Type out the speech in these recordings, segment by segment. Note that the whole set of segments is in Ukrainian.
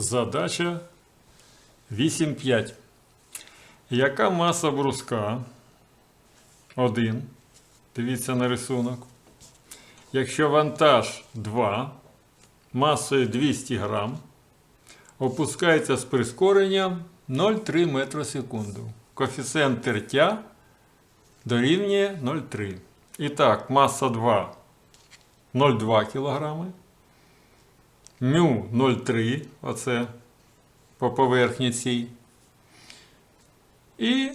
Задача 8.5. Яка маса бруска? 1. Дивіться на рисунок. Якщо вантаж 2, масою 200 грам, опускається з прискоренням 0,3 метра секунду. Коефіцієнт тертя дорівнює 0,3. І так, маса 2 0,2 кг. Мю 0,3, оце по поверхні цій. І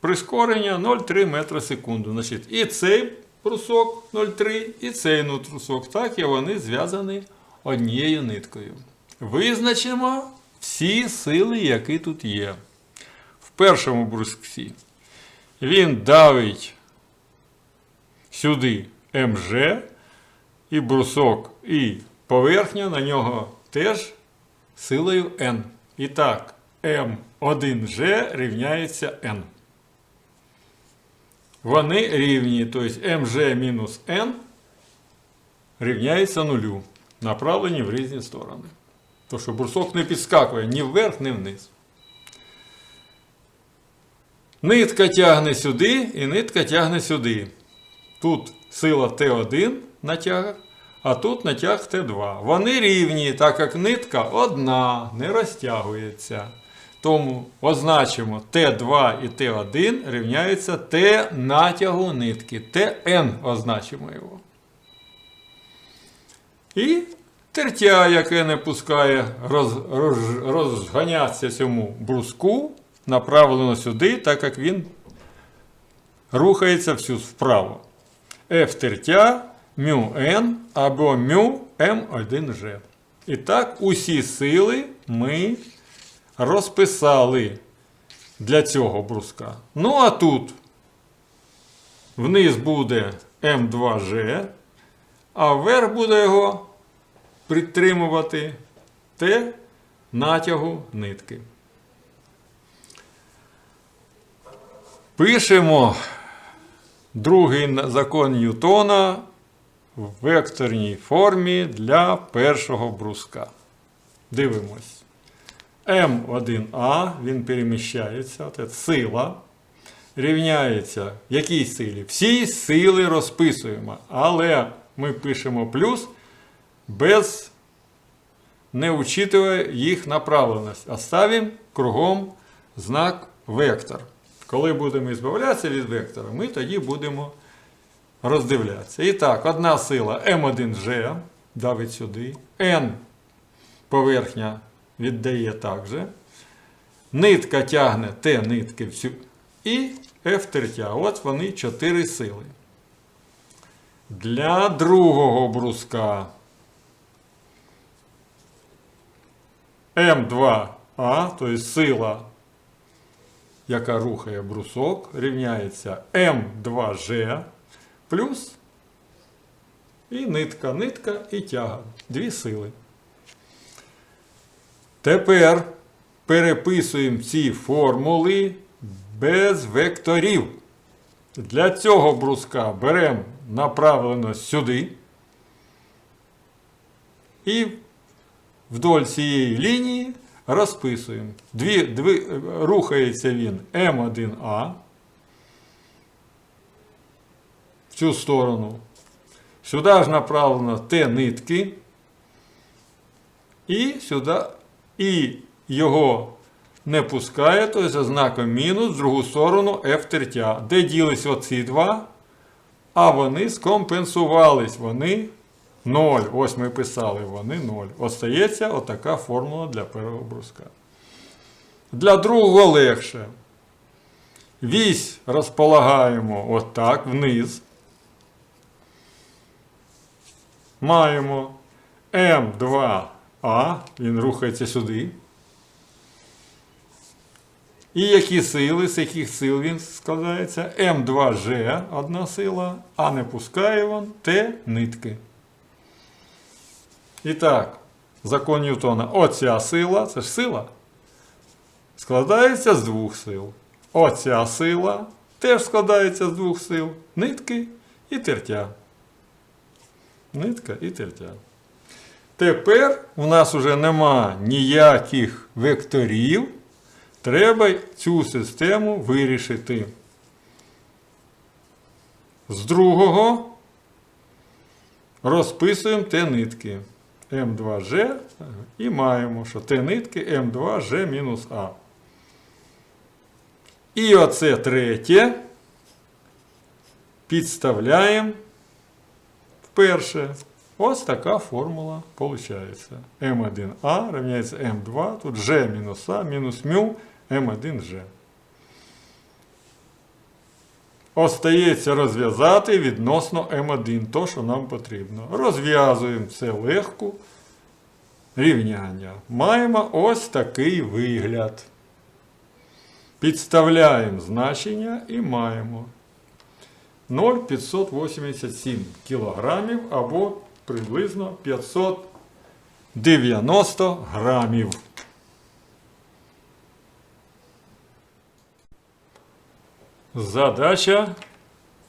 прискорення 0,3 метра секунду. Значить, і цей брусок 0,3, і цей брусок. Так, і вони зв'язані однією ниткою. Визначимо всі сили, які тут є. В першому бруску він давить сюди МЖ, і брусок, і поверхня на нього теж силою N. І так, М1G рівняється N. Вони рівні, тобто МЖ мінус N рівняється нулю, направлені в різні сторони. Тому що брусок не підскакує ні вверх, ні вниз. Нитка тягне сюди і нитка тягне сюди. Тут сила Т1 натяг, а тут натяг Т2. Вони рівні, так як нитка одна, не розтягується. Тому означимо Т2 і Т1 рівняються Т натягу нитки. ТН означимо його. І тертя, яке не пускає роз, роз, розганятися цьому бруску, направлено сюди, так як він рухається всю вправо. F тертя μ n або μ m1g. І так, усі сили ми розписали для цього бруска. Ну, а тут вниз буде М2G, а вверх буде його підтримувати Т натягу нитки. Пишемо другий закон Ньютона в векторній формі для першого бруска. Дивимось. М1А, він переміщається, це сила. Рівняється якій силі? Всі сили розписуємо, але ми пишемо плюс без не учитывая їх направленість. А ставимо кругом знак вектор. Коли будемо збавлятися від вектора, ми тоді будемо роздивлятися. І так, одна сила М1G давить сюди, N поверхня віддає також. Нитка тягне Т нитки всю. І F тертя. От вони чотири сили. Для другого бруска М2А, тобто сила, яка рухає брусок, рівняється М2G плюс і нитка, нитка і тяга. Дві сили. Тепер переписуємо ці формули без векторів. Для цього бруска беремо направленість сюди. І вдоль цієї лінії розписуємо. Дві, дві, рухається він М1А в цю сторону. Сюди ж направлено Т нитки. І сюди і його не пускає, тобто за знаком мінус, в другу сторону F тертя. Де ділись оці два? А вони скомпенсувались. Вони 0. Ось ми писали, вони 0. Остається отака формула для першого бруска. Для другого легше. Вісь розполагаємо отак вниз. Маємо М2А, він рухається сюди. І які сили, з яких сил він складається? М2G одна сила, а не пускає він Т нитки. І так, закон Ньютона. Оця сила, це ж сила, складається з двох сил. Оця сила теж складається з двох сил. Нитки і тертя. Нитка і тертя. Тепер у нас вже нема ніяких векторів. Треба цю систему вирішити. З другого розписуємо Т-нитки М2G і маємо, що Т-нитки М2G мінус А. І оце третє підставляємо вперше. Ось така формула виходить. М1А равняється М2, тут G мінус А мінус мю М1G. Остається розв'язати відносно М1, то, що нам потрібно. Розв'язуємо це легко рівняння. Маємо ось такий вигляд. Підставляємо значення і маємо 0,587 кілограмів або приблизно 590 грамів. Задача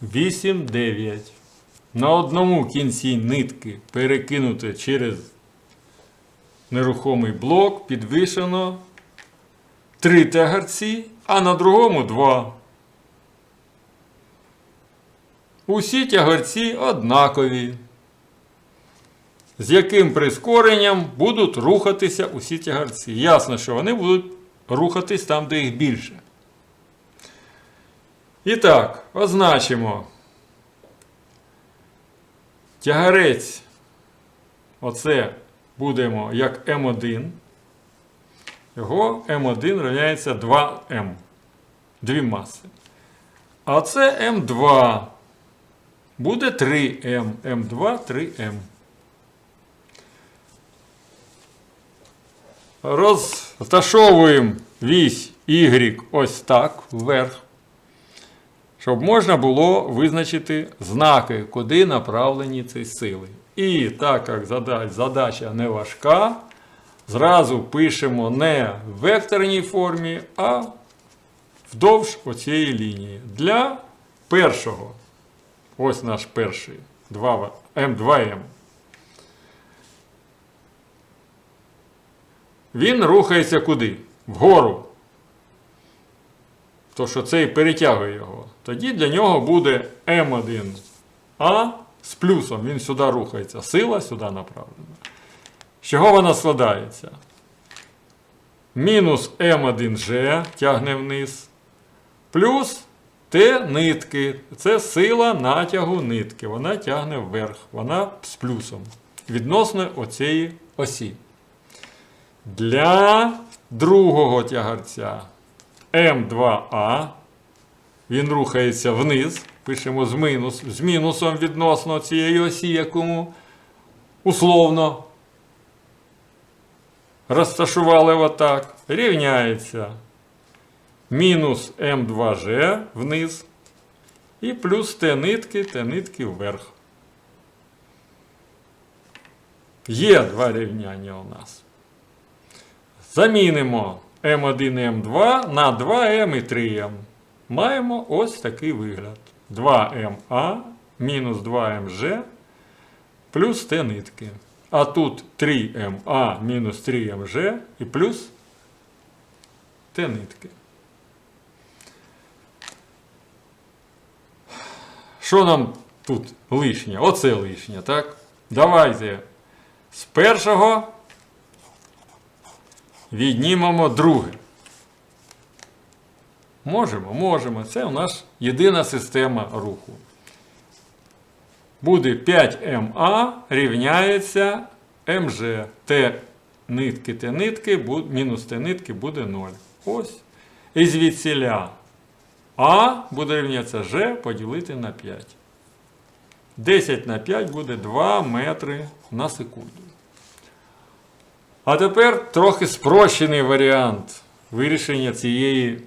8-9. На одному кінці нитки перекинути через нерухомий блок підвішено 3 тягарці, а на другому 2. Усі тягарці однакові. З яким прискоренням будуть рухатися усі тягарці? Ясно, що вони будуть рухатись там, де їх більше. І так, означимо. Тягарець. Оце будемо як М1. Його М1 рівняється 2М. Дві маси. А це М2. Буде 3М. М2, 3М. Розташовуємо вісь Y ось так вверх, щоб можна було визначити знаки, куди направлені ці сили. І так як задача не важка, зразу пишемо не в векторній формі, а вдовж оцієї лінії. Для першого, ось наш перший 2, М2М. Він рухається куди? Вгору. То що цей перетягує його. Тоді для нього буде М1А з плюсом. Він сюди рухається. Сила сюди направлена. З чого вона складається? Мінус М1G тягне вниз. Плюс Т нитки. Це сила натягу нитки. Вона тягне вверх. Вона з плюсом. Відносно оцієї осі. Для другого тягарця М2А. Він рухається вниз. Пишемо з, мінус, з мінусом відносно цієї осі, якому условно розташували отак. Рівняється мінус М2G вниз. І плюс Т нитки, Т нитки вверх. Є два рівняння у нас. Замінимо М1 і М2 на 2М і 3М. Маємо ось такий вигляд. 2МА мінус 2МЖ плюс Т нитки. А тут 3МА мінус 3МЖ і плюс Т нитки. Що нам тут лишнє? Оце лишнє, так? Давайте з першого віднімемо друге. Можемо, можемо. Це у нас єдина система руху. Буде 5МА рівняється МЖ. Т нитки, Т нитки, мінус Т нитки буде 0. Ось. І звідсіля А буде рівнятися Ж поділити на 5. 10 на 5 буде 2 метри на секунду. А тепер трохи спрощений варіант вирішення цієї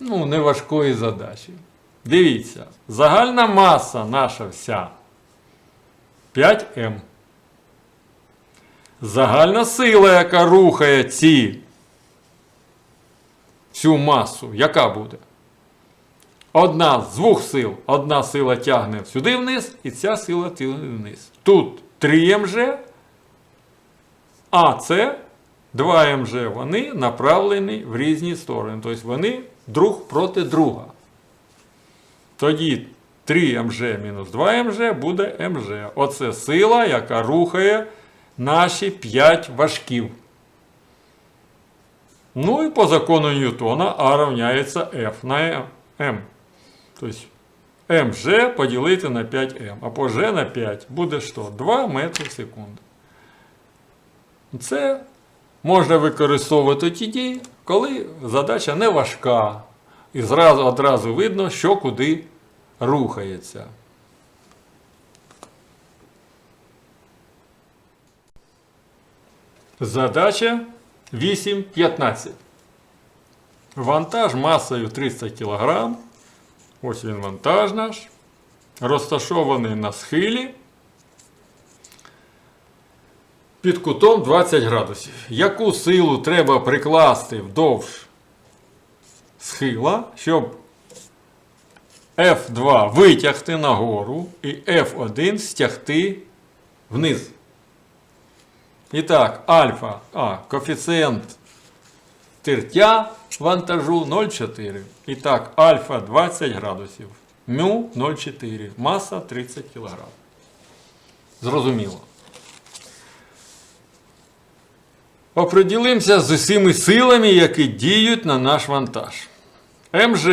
ну, неважкої задачі. Дивіться, загальна маса наша вся 5М. Загальна сила, яка рухає ці, цю масу, яка буде? Одна з двох сил. Одна сила тягне сюди вниз, і ця сила тягне вниз. Тут 3МЖ, АС 2 МЖ, вони направлені в різні сторони. Тобто вони друг проти друга. Тоді 3 МЖ мінус 2 МЖ буде МЖ. Оце сила, яка рухає наші 5 важків. Ну і по закону Ньютона А равняється F на M. Тобто МЖ поділити на 5М. А по G на 5 буде що? 2 метри в секунду. Це можна використовувати тоді, коли задача не важка. І зразу одразу видно, що куди рухається. Задача 8.15. Вантаж масою 300 кг. Ось він вантаж наш. Розташований на схилі під кутом 20 градусів. Яку силу треба прикласти вдовж схила, щоб F2 витягти нагору і F1 стягти вниз? І так, альфа, а, коефіцієнт тертя вантажу 0,4. І так, альфа 20 градусів. Мю 0,4. Маса 30 кг. Зрозуміло. Оприділимося з усіми силами, які діють на наш вантаж. МЖ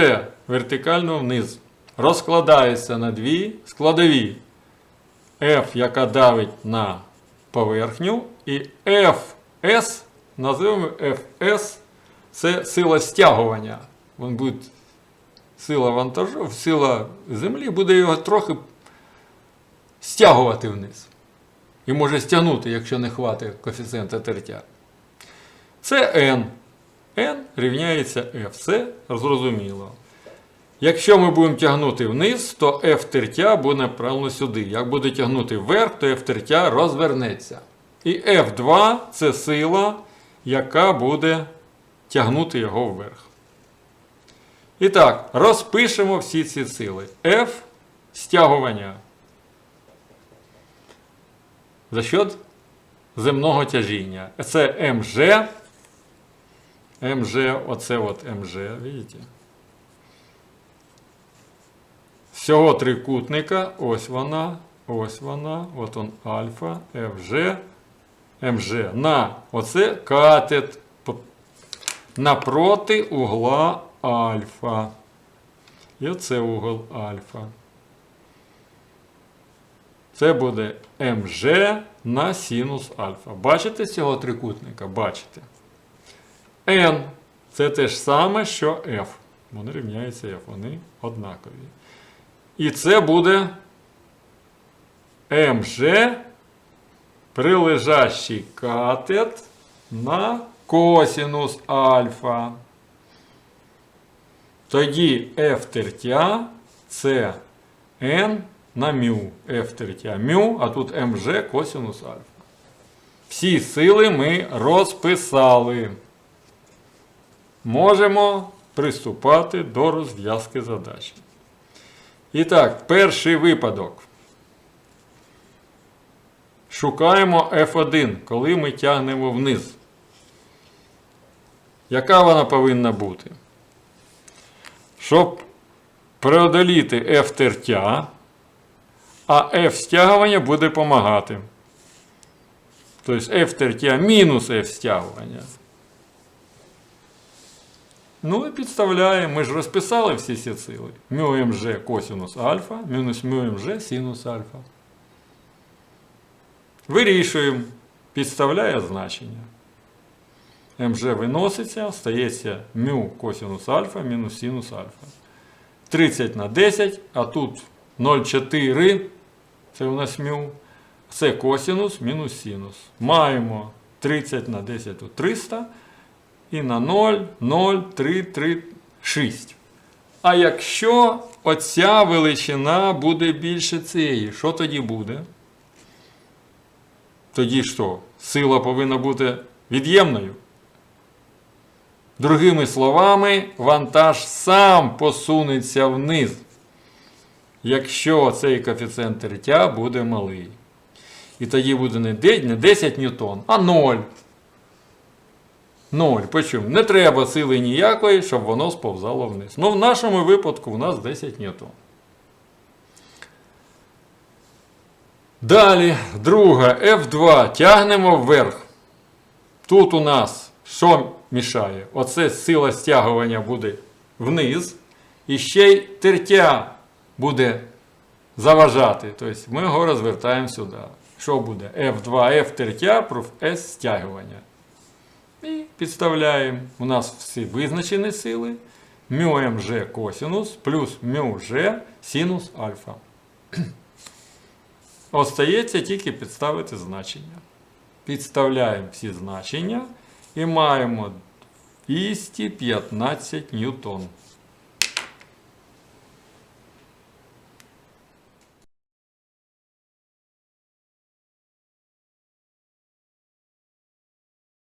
вертикально вниз розкладається на дві складові. F, яка давить на поверхню, і FS, називаємо FS, це сила стягування. Він буде сила вантажу, сила землі буде його трохи стягувати вниз. І може стягнути, якщо не хватить коефіцієнта тертя. Це N. N рівняється F. Це зрозуміло. Якщо ми будемо тягнути вниз, то F тертя буде направлено сюди. Як буде тягнути вверх, то F тертя розвернеться. І F2 це сила, яка буде тягнути його вверх. І так, розпишемо всі ці сили. F стягування. За счет земного тяжіння. Це МЖ. МЖ, оце от МЖ, видите? Всього трикутника, ось вона, ось вона, от он альфа, FG, МЖ. На оце катет напроти угла альфа. І оце угол альфа. Це буде МЖ на синус альфа. Бачите цього трикутника? Бачите. N це те ж саме, що F. Вони рівняються F, вони однакові. І це буде МЖ прилежащий катет на косинус альфа. Тоді F тертя це N на мю. F тертя мю, а тут МЖ косинус альфа. Всі сили ми розписали. Можемо приступати до розв'язки задачі. І так, перший випадок. Шукаємо F1, коли ми тягнемо вниз. Яка вона повинна бути? Щоб преодоліти F тертя, а F стягування буде допомагати. Тобто F тертя мінус F стягування. Ну і підставляємо. Ми ж розписали всі ці сили. Мю МЖ косинус альфа, мінус мю синус альфа. Вирішуємо. Підставляє значення. МЖ виноситься, стається мю косинус альфа мінус синус альфа. 30 на 10, а тут 0,4. Це у нас мю. Це косинус мінус синус. Маємо 30 на 10 тут 300. І на 0, 0, 3, 3, 6. А якщо оця величина буде більше цієї, що тоді буде? Тоді що? Сила повинна бути від'ємною. Другими словами, вантаж сам посунеться вниз, якщо цей коефіцієнт тертя буде малий. І тоді буде не не 10 ньютон, а 0. 0. Почому? Не треба сили ніякої, щоб воно сповзало вниз. Ну, в нашому випадку у нас 10 ньютон. Далі, друга, F2. Тягнемо вверх. Тут у нас що мішає? Оце сила стягування буде вниз. І ще й тертя буде заважати. Тобто ми його розвертаємо сюди. Що буде? F2, F тертя, плюс S стягування. І підставляємо. У нас всі визначені сили. μmg косинус плюс μg синус альфа. Остається тільки підставити значення. Підставляємо всі значення і маємо 215 ньютон.